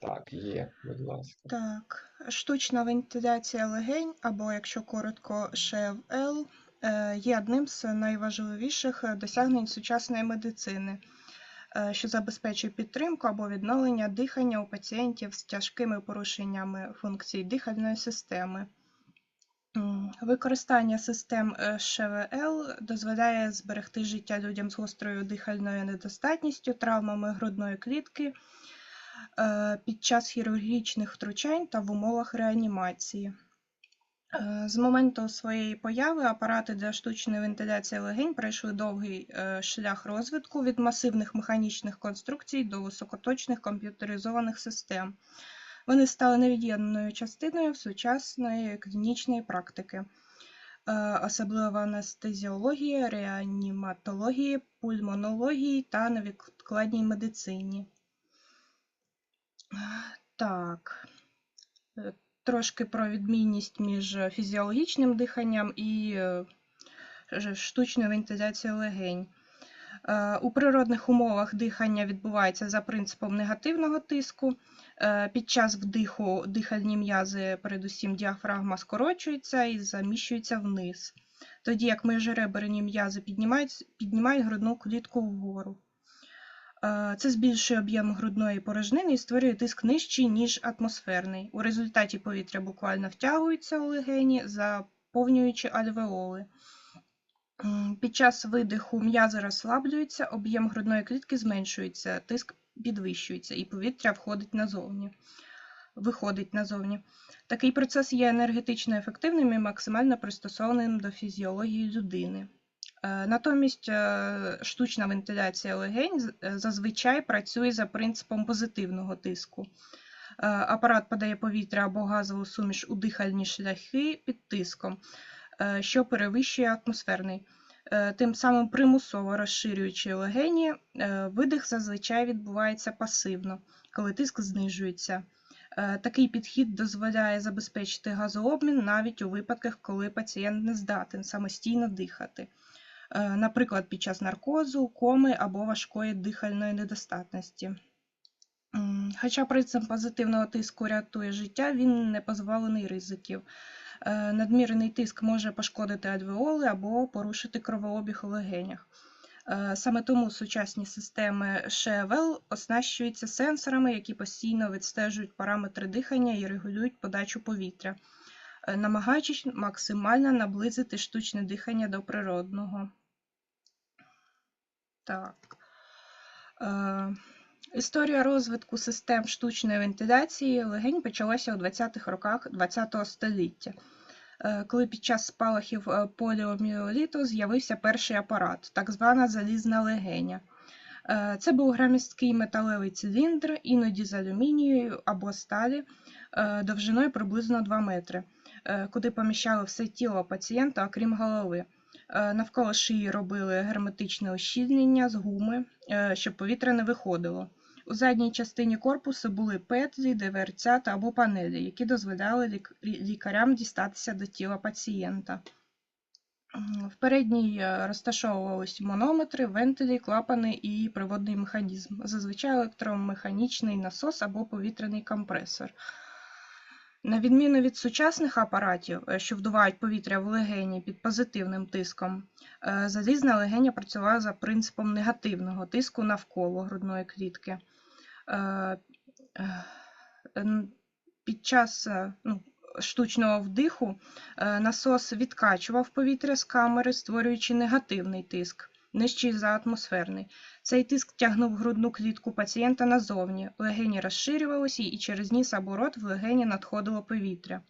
Так, є, будь ласка. Так, штучна вентиляція легень, або якщо коротко, ШВЛ, е, є одним з найважливіших досягнень сучасної медицини, е, що забезпечує підтримку або відновлення дихання у пацієнтів з тяжкими порушеннями функцій дихальної системи. Використання систем е, ШВЛ дозволяє зберегти життя людям з гострою дихальною недостатністю, травмами грудної клітки під час хірургічних втручань та в умовах реанімації. Е, З моменту своєї появи апарати для штучної вентиляції легень пройшли довгий е, шлях розвитку від масивних механічних конструкцій до високоточних комп'ютеризованих систем. Вони стали невід'ємною частиною сучасної клінічної практики, е, особливо анестезіології, реаніматології, пульмонології та невідкладній медицині. Так. Е, Трошки про відмінність між фізіологічним диханням і е, штучною вентиляцією легень. Е, У природних умовах дихання відбувається за принципом негативного тиску. Е, Під час вдиху дихальні м'язи, передусім діафрагма, скорочуються і заміщуються вниз, тоді як міжреберні м'язи піднімають, піднімають грудну клітку вгору. Е, Це збільшує об'єм грудної порожнини і створює тиск нижчий, ніж атмосферний. У результаті повітря буквально втягується у легені, заповнюючи альвеоли. Під час видиху м'язи розслаблюються, об'єм грудної клітки зменшується, тиск підвищується і повітря входить назовні, виходить назовні. Такий процес є енергетично ефективним і максимально пристосованим до фізіології людини. Е, Натомість е, штучна вентиляція легень е, зазвичай працює за принципом позитивного тиску. Апарат подає повітря або газову суміш у дихальні шляхи під тиском, що перевищує атмосферний. Тим самим примусово розширюючи легені, видих зазвичай відбувається пасивно, коли тиск знижується. Такий підхід дозволяє забезпечити газообмін навіть у випадках, коли пацієнт не здатен самостійно дихати наприклад, під час наркозу, коми або важкої дихальної недостатності. Хоча принцип позитивного тиску рятує життя, він не позбавлений ризиків. Е, Надмірний тиск може пошкодити альвеоли або порушити кровообіг у легенях. Е, Саме тому сучасні системи ШВЛ оснащуються сенсорами, які постійно відстежують параметри дихання і регулюють подачу повітря, е, намагаючись максимально наблизити штучне дихання до природного. Так. Е, Історія розвитку систем штучної вентиляції легень почалася у 20-х роках ХХ століття, е, коли під час спалахів е, поліоміеліту з'явився перший апарат, так звана залізна легеня. Е, Це був грамісткий металевий циліндр, іноді з алюмінію або сталі, довжиною приблизно 2 метри, куди поміщали все тіло пацієнта, окрім голови. Е, Навколо шиї робили герметичне ощільнення з гуми, е, щоб повітря не виходило. У задній частині корпусу були петлі, диверцята або панелі, які дозволяли лікарям дістатися до тіла пацієнта. В передній е, розташовувались манометри, вентилі, клапани і приводний механізм, зазвичай електромеханічний насос або повітряний компресор. На відміну від сучасних апаратів, е, що вдувають повітря в легені під позитивним тиском, е, залізна легеня працювала за принципом негативного тиску навколо грудної клітки. Е, Під час ну, штучного вдиху насос відкачував повітря з камери, створюючи негативний тиск, нижчий за атмосферний. Цей тиск тягнув грудну клітку пацієнта назовні, легені розширювалися і через ніс або рот в легені надходило повітря.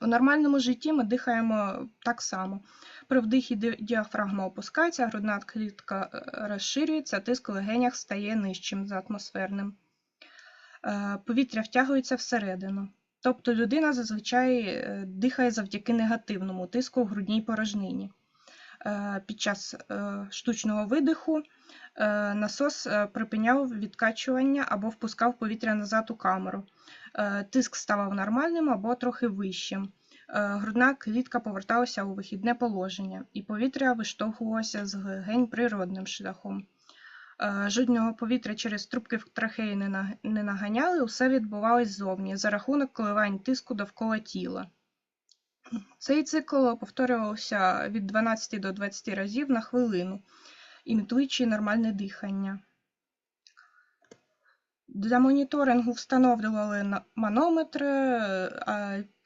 У нормальному житті ми дихаємо так само. При вдихі діафрагма опускається, грудна клітка е, розширюється, тиск у легенях стає нижчим за атмосферним. Е, Повітря втягується всередину. Тобто людина зазвичай е, дихає завдяки негативному тиску в грудній порожнині. Е, Під час е, штучного видиху е, насос припиняв відкачування або впускав повітря назад у камеру. Е, Тиск ставав нормальним або трохи вищим. Е, Грудна клітка поверталася у вихідне положення, і повітря виштовхувалося з легень природним шляхом. Е, Жодного повітря через трубки в трахеї не наганяли, усе відбувалось ззовні за рахунок коливань тиску довкола тіла. Цей цикл повторювався від 12 до 20 разів на хвилину, імітуючи нормальне дихання. Для моніторингу встановлювали манометри,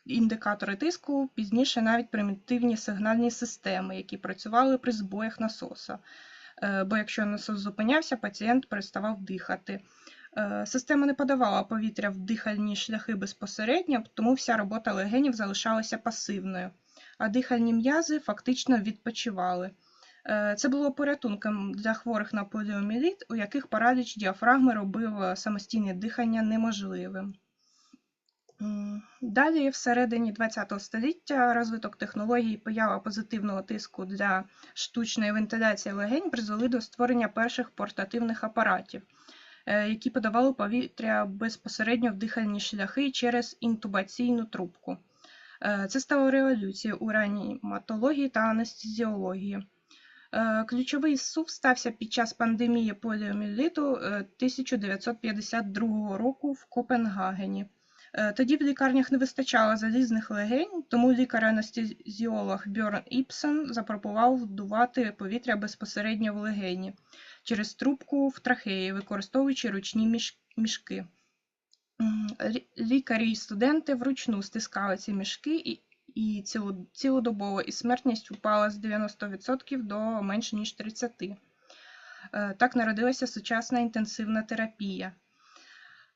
індикатори тиску, пізніше навіть примітивні сигнальні системи, які працювали при збоях насоса. Е, Бо якщо насос зупинявся, пацієнт переставав дихати. Е, Система не подавала повітря в дихальні шляхи безпосередньо, тому вся робота легенів залишалася пасивною, а дихальні м'язи фактично відпочивали. Е, Це було порятунком для хворих на поліоміеліт, у яких параліч діафрагми робив е, самостійне дихання неможливим. Далі, всередині ХХ століття, розвиток технологій і поява позитивного тиску для штучної вентиляції легень призвели до створення перших портативних апаратів, які подавали повітря безпосередньо в дихальні шляхи через інтубаційну трубку. Е, Це стало революцією у реаніматології та анестезіології. Е, Ключовий сув стався під час пандемії поліоміеліту е, 1952 року в Копенгагені. Е, Тоді в лікарнях не вистачало залізних легень, тому лікар-анестезіолог Бьорн Іпсен запропонував вдувати повітря безпосередньо в легені через трубку в трахеї, використовуючи ручні мішки. Лікарі і студенти вручну стискали ці мішки і, і цілодобово, і смертність упала з 90% до менше ніж 30%. Е, Так народилася сучасна інтенсивна терапія.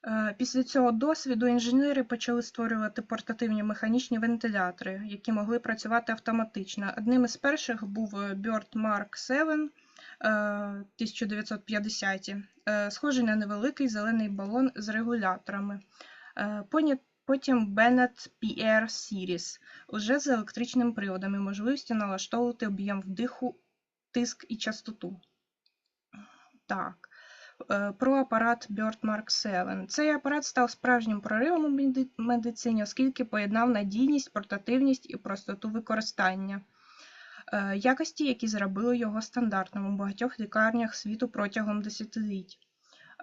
Е, Після цього досвіду інженери почали створювати портативні механічні вентилятори, які могли працювати автоматично. Одним із перших був Bird Mark 7 е, 1950 е, схожий на невеликий зелений балон з регуляторами. Е, Потім Bennett PR Series, уже з електричним приводом і можливістю налаштовувати об'єм вдиху, тиск і частоту. Так. Е, Про апарат Bird Mark 7. Цей апарат став справжнім проривом у медицині, оскільки поєднав надійність, портативність і простоту використання. Е, Якості, які зробили його стандартним у багатьох лікарнях світу протягом десятиліть.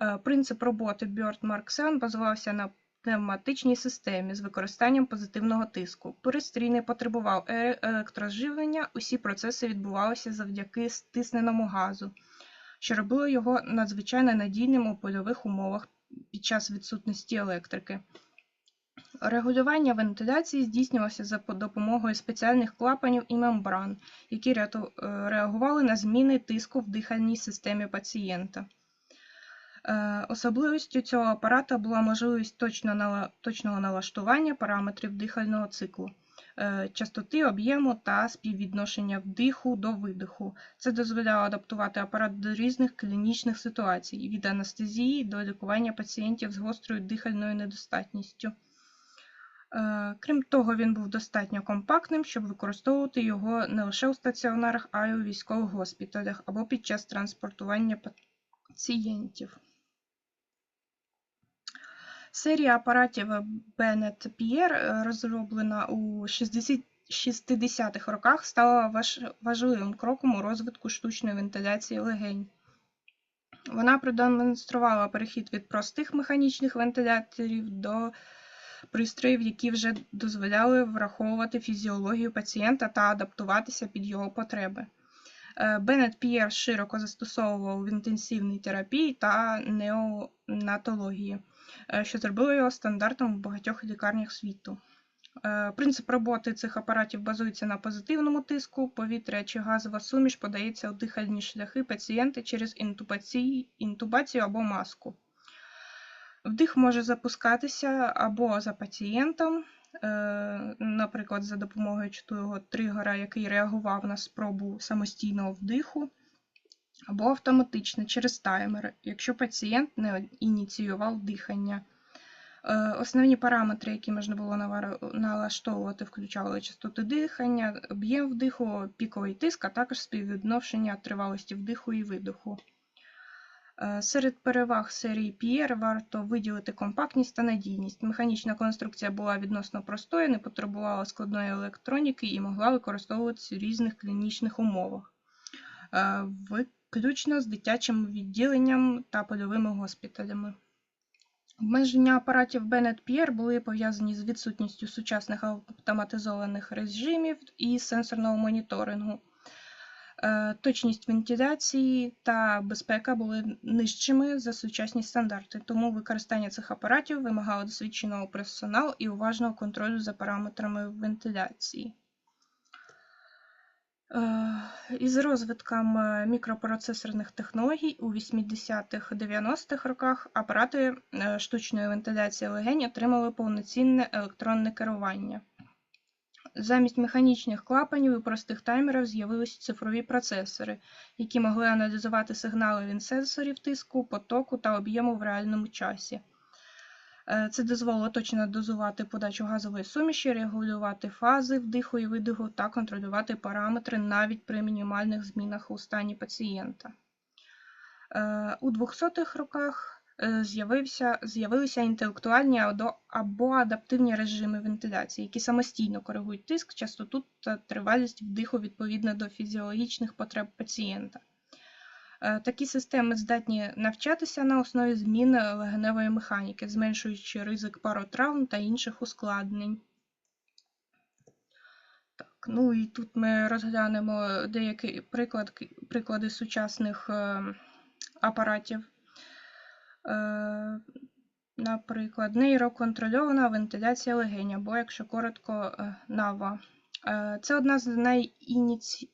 Е, Принцип роботи Mark 7 базувався на пневматичній системі з використанням позитивного тиску. Пристрій не потребував е- електроживлення, усі процеси відбувалися завдяки стисненому газу, що робило його надзвичайно надійним у польових умовах під час відсутності електрики. Регулювання вентиляції здійснювалося за допомогою спеціальних клапанів і мембран, які е, реагували на зміни тиску в дихальній системі пацієнта. Е, Особливістю цього апарата була можливість точного налаштування параметрів дихального циклу, е, частоти, об'єму та співвідношення вдиху до видиху. Це дозволяло адаптувати апарат до різних клінічних ситуацій, від анестезії до лікування пацієнтів з гострою дихальною недостатністю. Е, Крім того, він був достатньо компактним, щоб використовувати його не лише у стаціонарах, а й у військових госпіталях або під час транспортування пацієнтів. Серія апаратів Bennett Pierre, е, розроблена у 60 60-х роках, стала важливим кроком у розвитку штучної вентиляції легень. Вона продемонструвала перехід від простих механічних вентиляторів до пристроїв, які вже дозволяли враховувати фізіологію пацієнта та адаптуватися під його потреби. Е, Беннет П'єр широко застосовував в інтенсивній терапії та неонатології, е, що зробило його стандартом в багатьох лікарнях світу. Е, Принцип роботи цих апаратів базується на позитивному тиску. Повітря чи газова суміш подається у дихальні шляхи пацієнта через інтубацію або маску. Вдих може запускатися або за пацієнтом, е, наприклад, за допомогою чутливого тригера, який реагував на спробу самостійного вдиху, або автоматично через таймер, якщо пацієнт не ініціював дихання. Е, Основні параметри, які можна було налаштовувати, включали частоти дихання, об'єм вдиху, піковий тиск, а також співвідношення тривалості вдиху і видиху. Е, Серед переваг серії PR варто виділити компактність та надійність. Механічна конструкція була відносно простою, не потребувала складної електроніки і могла використовуватися в різних клінічних умовах. Е, включно з дитячим відділенням та польовими госпіталями. Обмеження апаратів Bennett Pierre були пов'язані з відсутністю сучасних автоматизованих режимів і сенсорного моніторингу. Е, Точність вентиляції та безпека були нижчими за сучасні стандарти, тому використання цих апаратів вимагало досвідченого персоналу і уважного контролю за параметрами вентиляції. Е, Із розвитком е, мікропроцесорних технологій у 80-х-90-х роках апарати штучної вентиляції легень отримали повноцінне електронне керування. Замість механічних клапанів і простих таймерів з'явилися цифрові процесори, які могли аналізувати сигнали від сенсорів тиску, потоку та об'єму в реальному часі. Е, Це дозволило точно дозувати подачу газової суміші, регулювати фази вдиху і видиху та контролювати параметри навіть при мінімальних змінах у стані пацієнта. Е, У 200-х роках з'явилися інтелектуальні або- адаптивні режими вентиляції, які самостійно коригують тиск, частоту та тривалість вдиху відповідно до фізіологічних потреб пацієнта. Е, Такі системи здатні навчатися на основі змін легеневої механіки, зменшуючи ризик паротравм та інших ускладнень. Так, ну і тут ми розглянемо деякі приклад, приклади сучасних е, апаратів. Е, наприклад, нейроконтрольована вентиляція легень, або, якщо коротко, е, НАВА. Е, Це одна з найініці...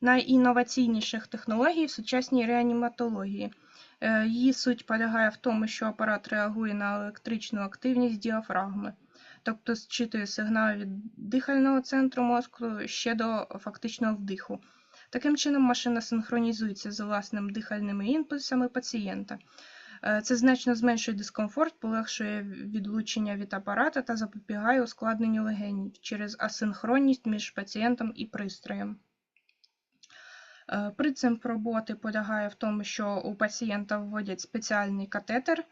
найінноваційніших технологій в сучасній реаніматології. Її суть полягає в тому, що апарат реагує на електричну активність діафрагми, тобто зчитує сигнал від дихального центру мозку ще до фактичного вдиху. Таким чином, машина синхронізується з власними дихальними імпульсами пацієнта. Е, Це значно зменшує дискомфорт, полегшує відлучення від апарата та запобігає ускладненню легенів через асинхронність між пацієнтом і пристроєм. Е, Принцип роботи полягає в тому, що у пацієнта вводять спеціальний катетер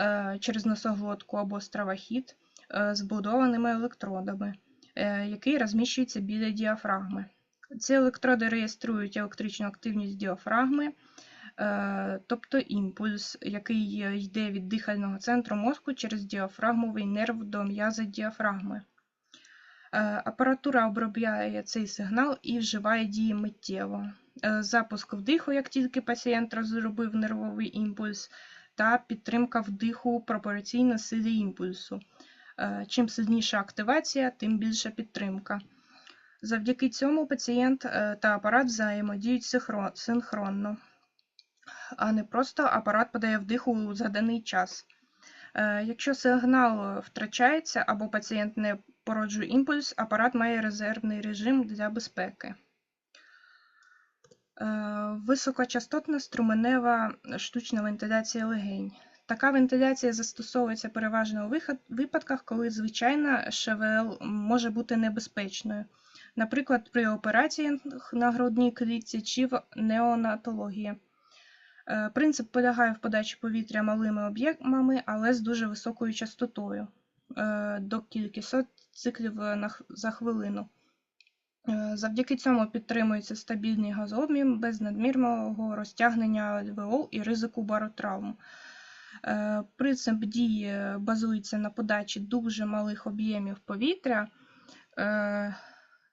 е, через носоглотку або стравохід з вбудованими електродами, який розміщується біля діафрагми. Ці електроди реєструють електричну активність діафрагми, тобто імпульс, який е, йде від дихального центру мозку через діафрагмовий нерв до м'яза діафрагми. Е, Апаратура обробляє цей сигнал і вживає дії миттєво. Е, Запуск вдиху, як тільки пацієнт розробив нервовий імпульс, та підтримка вдиху пропорційно силі імпульсу. Е, Чим сильніша активація, тим більша підтримка. Завдяки цьому пацієнт е, та апарат взаємодіють синхронно, а не просто апарат подає вдих у заданий час. Е, Якщо сигнал втрачається або пацієнт не породжує імпульс, апарат має резервний режим для безпеки. Е, Високочастотна струменева штучна вентиляція легень. Така вентиляція застосовується переважно у випадках, коли звичайна ШВЛ може бути небезпечною, наприклад, при операціях на грудній клітці чи в неонатології. Е, Принцип полягає в подачі повітря малими об'ємами, але з дуже високою частотою е, до кількісот циклів за хвилину. Е, Завдяки цьому підтримується стабільний газообмін без надмірного розтягнення альвеол і ризику баротравм. Принцип дії базується на подачі дуже малих об'ємів повітря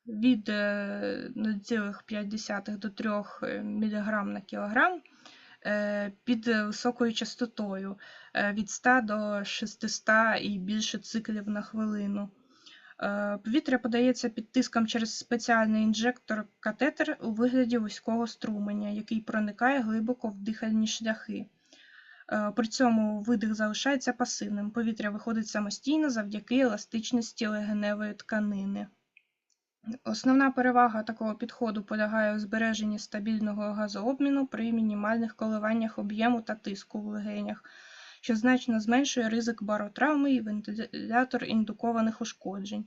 від е, 0,5 до 3 мг на кілограм під високою частотою е, від 100 до 600 і більше циклів на хвилину. Е, Повітря подається під тиском через спеціальний інжектор-катетер у вигляді вузького струменя, який проникає глибоко в дихальні шляхи. Е, При цьому видих залишається пасивним. Повітря виходить самостійно завдяки еластичності легеневої тканини. Основна перевага такого підходу полягає у збереженні стабільного газообміну при мінімальних коливаннях об'єму та тиску в легенях, що значно зменшує ризик баротравми і вентилятор індукованих ушкоджень.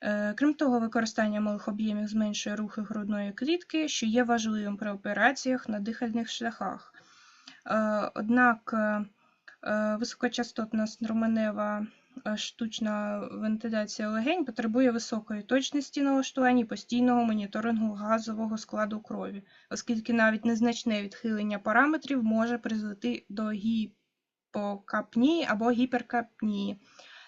Е, Крім того, використання малих об'ємів зменшує рухи грудної клітки, що є важливим при операціях на дихальних шляхах. Е, Однак е, високочастотна струменева штучна вентиляція легень потребує високої точності налаштування і постійного моніторингу газового складу крові, оскільки навіть незначне відхилення параметрів може призвести до гіпокапнії або гіперкапнії.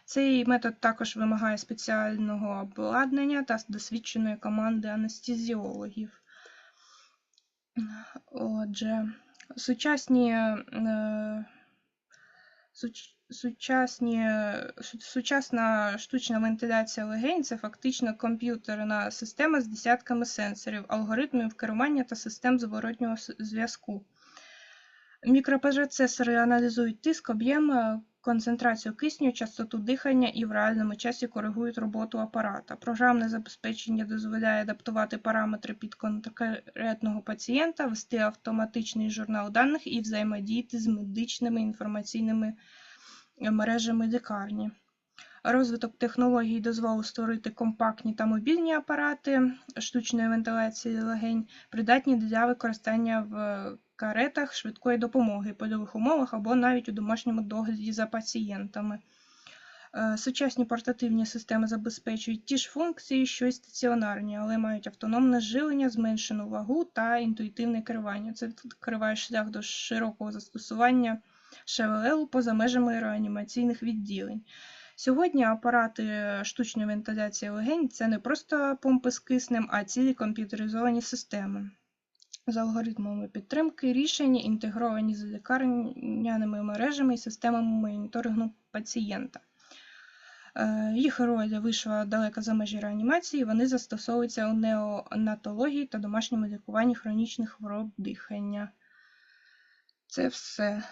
Цей метод також вимагає спеціального обладнання та досвідченої команди анестезіологів. Отже, сучасні, е, сучасні, сучасна штучна вентиляція легень це фактично комп'ютерна система з десятками сенсорів, алгоритмів керування та систем зворотнього зв'язку. Мікропроцесори аналізують тиск, об'єм, е, концентрацію кисню, частоту дихання і в реальному часі коригують роботу апарата. Програмне забезпечення дозволяє адаптувати параметри під конкретного пацієнта, вести автоматичний журнал даних і взаємодіяти з медичними інформаційними мережами лікарні. Розвиток технологій дозволив створити компактні та мобільні апарати штучної вентиляції легень, придатні для використання в каретах швидкої допомоги, польових умовах або навіть у домашньому догляді за пацієнтами. Е, Сучасні портативні системи забезпечують ті ж функції, що й стаціонарні, але мають автономне живлення, зменшену вагу та інтуїтивне керування. Це відкриває шлях до широкого застосування ШВЛ поза межами реанімаційних відділень. Сьогодні апарати штучної вентиляції легень це не просто помпи з киснем, а цілі комп'ютеризовані системи з алгоритмами підтримки рішень, інтегровані з лікарняними мережами і системами моніторингу пацієнта. Е, Їх роль вийшла далеко за межі реанімації, вони застосовуються у неонатології та домашньому лікуванні хронічних хвороб дихання. Це все.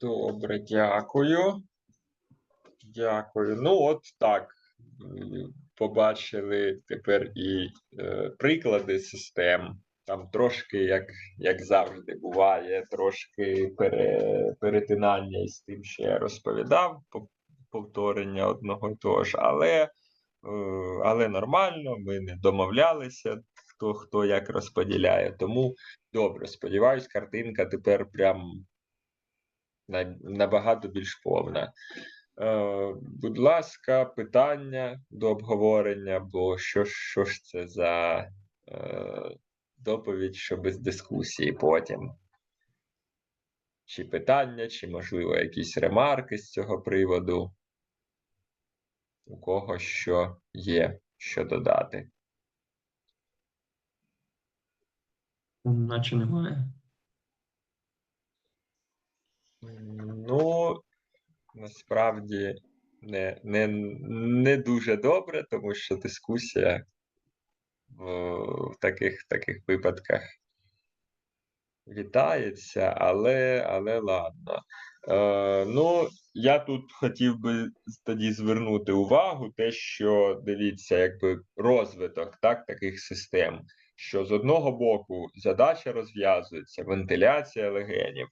Добре, дякую. Дякую. Ну, от так. М, Побачили тепер і е, приклади систем. Там трошки, як, як завжди, буває, трошки пере, перетинання із тим, що я розповідав, повторення одного і того ж, але, е, але нормально, ми не домовлялися, хто хто як розподіляє. Тому добре, сподіваюсь, картинка тепер прям на- набагато більш повна. Е, будь ласка, питання до обговорення, бо що, що ж це за е, доповідь, що без дискусії потім? Чи питання, чи, можливо, якісь ремарки з цього приводу? У кого що є, що додати? Наче немає. Ну, насправді не, не, не дуже добре, тому що дискусія в, в таких, таких випадках вітається, але, але ладно. Е, ну, я тут хотів би тоді звернути увагу, те, що дивіться, якби розвиток так, таких систем, що з одного боку задача розв'язується, вентиляція легенів.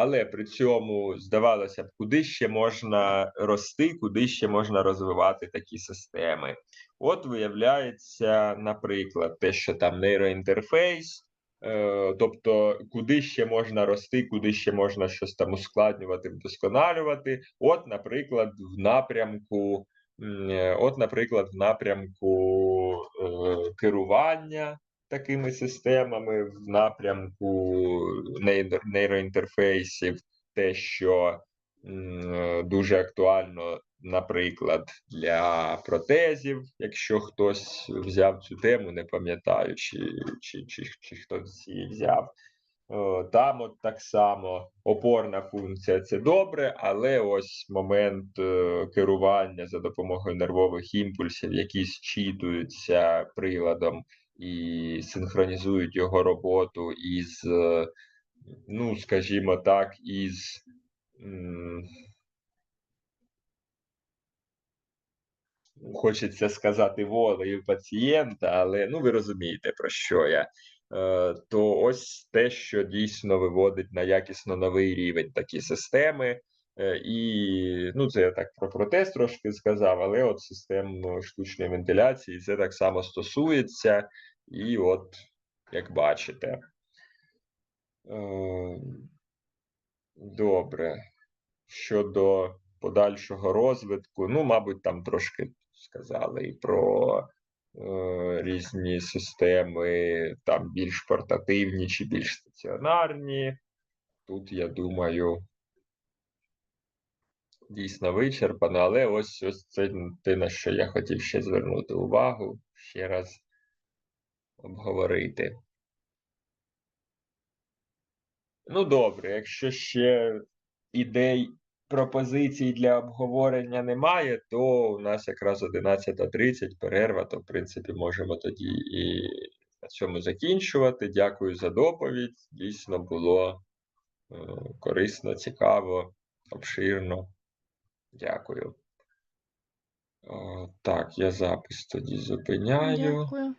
Але при цьому здавалося б, куди ще можна рости, куди ще можна розвивати такі системи. От виявляється, наприклад, те, що там нейроінтерфейс, е, тобто куди ще можна рости, куди ще можна щось там ускладнювати, вдосконалювати. От, наприклад, в напрямку, е, от, наприклад, в напрямку е, керування такими системами, в напрямку нейроінтерфейсів, те, що дуже актуально, наприклад, для протезів, якщо хтось взяв цю тему, не пам'ятаю, чи, чи, чи, чи хтось її взяв. Там от так само опорна функція це добре, але ось момент е, керування за допомогою нервових імпульсів, які зчитуються приладом і синхронізують його роботу із, е, ну, скажімо так, із хочеться сказати волею пацієнта, але ну ви розумієте про що я. Е, То ось те, що дійсно виводить на якісно новий рівень такі системи. Е, І ну, це я так про протест трошки сказав, але от систем ну, штучної вентиляції це так само стосується. І от, як бачите. Е, Добре. Щодо подальшого розвитку, ну, мабуть, там трошки сказали і про е, різні системи, там більш портативні чи більш стаціонарні. Тут, я думаю, дійсно вичерпано, але ось ось це те, на що я хотів ще звернути увагу, ще раз обговорити. Ну, добре, якщо ще ідей, пропозицій для обговорення немає, то у нас якраз 11.30 перерва, то в принципі можемо тоді і на цьому закінчувати. Дякую за доповідь. Дійсно було е, корисно, цікаво, обширно. Дякую. О, так, я запис тоді зупиняю. Дякую.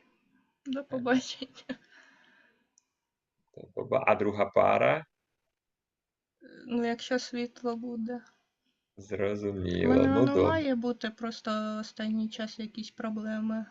До побачення. А друга пара? Ну, якщо світло буде. У Зрозуміло. мене Ну, воно добре. має бути просто останній час якісь проблеми